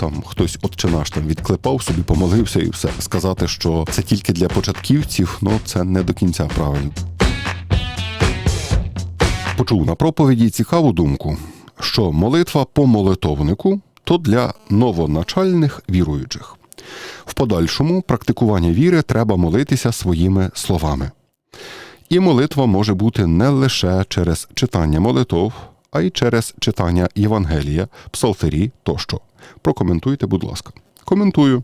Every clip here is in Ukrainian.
там хтось отче наш там відклепав собі, помолився і все. Сказати, що це тільки для початківців, ну це не до кінця правильно. Почув на проповіді цікаву думку, що молитва по молитовнику то для новоначальних віруючих. В подальшому практикування віри треба молитися своїми словами. І молитва може бути не лише через читання молитов, а й через читання Євангелія, псалтирі тощо. Прокоментуйте, будь ласка. Коментую.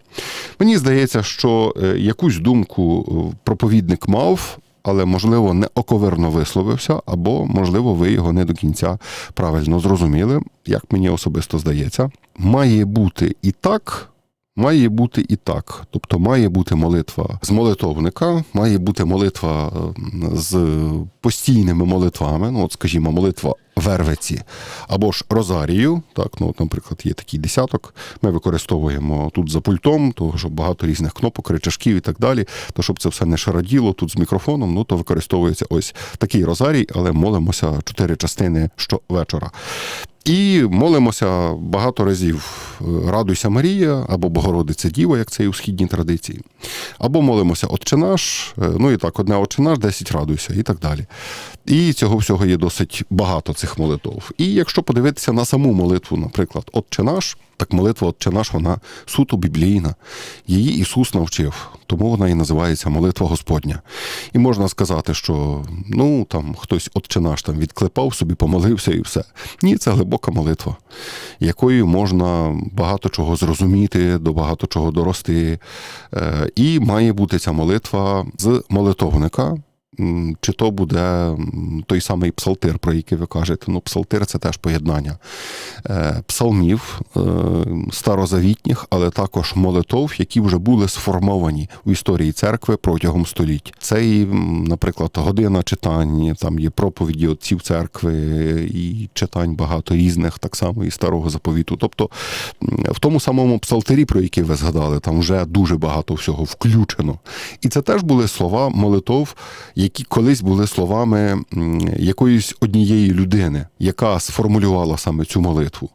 Мені здається, що е, якусь думку е, проповідник мав, але, можливо, не оковерно висловився, або, можливо, ви його не до кінця правильно зрозуміли, як мені особисто здається. Має бути і так, Має бути і так, тобто має бути молитва з молитовника, має бути молитва з постійними молитвами. Ну, от, скажімо, молитва Вервиці або ж Розарію. Так, ну, наприклад, є такий десяток. Ми використовуємо тут за пультом, того що багато різних кнопок, речашків і так далі. То щоб це все не шароділо тут з мікрофоном, ну то використовується ось такий розарій, але молимося чотири частини щовечора. І молимося багато разів е, Радуйся Марія або Богородиця Діва, як це і у східній традиції. Або молимося Отче наш, е, ну і так, одне Отче наш, десять радуйся, і так далі. І цього всього є досить багато цих молитв. І якщо подивитися на саму молитву, наприклад, Отче наш, так молитва Отче наш, вона суто біблійна. Її Ісус навчив, тому вона і називається молитва Господня. І можна сказати, що ну там хтось Отче наш там відклепав собі, помолився і все. Ні, це глибока молитва, якою можна багато чого зрозуміти, до багато чого дорости. Е, І має бути ця молитва з молитовника. Чи то буде той самий псалтир, про який ви кажете. Ну, псалтир це теж поєднання е, псалмів е, старозавітніх, але також молитов, які вже були сформовані в історії церкви протягом століть. Це і, наприклад, година читань, там є проповіді отців церкви, і читань багато різних, так само і старого заповіту. Тобто в тому самому псалтирі, про який ви згадали, там вже дуже багато всього включено. І це теж були слова молитов, які колись були словами якоїсь однієї людини, яка сформулювала саме цю молитву.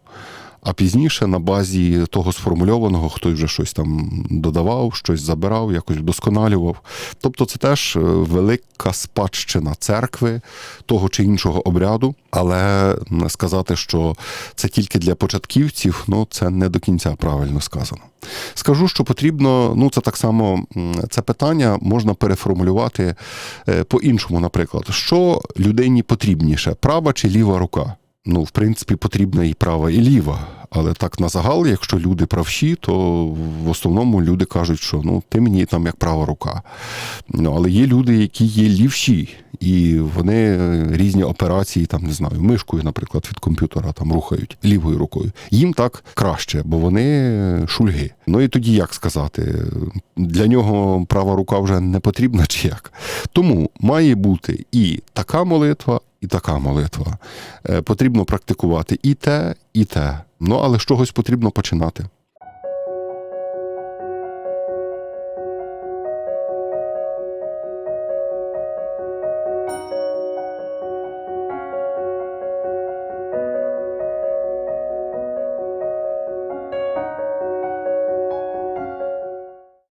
А пізніше на базі того сформульованого хтось вже щось там додавав, щось забирав, якось вдосконалював. Тобто це теж е, велика спадщина церкви того чи іншого обряду, але сказати, що це тільки для початківців, ну це не до кінця правильно сказано. Скажу, що потрібно, ну це так само це питання можна переформулювати е, по-іншому, наприклад, що людині потрібніше, права чи ліва рука? Ну, в принципі, потрібна і права, і ліва. Але так на загал, якщо люди правші, то в основному люди кажуть, що ну ти мені там як права рука. Ну, але є люди, які є лівші, і вони е, різні операції, там не знаю, мишкою, наприклад, від комп'ютера там рухають лівою рукою. Їм так краще, бо вони шульги. Ну і тоді як сказати, для нього права рука вже не потрібна чи як. Тому має бути і така молитва, і така молитва. Е, Потрібно практикувати і те, і те. Ну, але з чогось потрібно починати.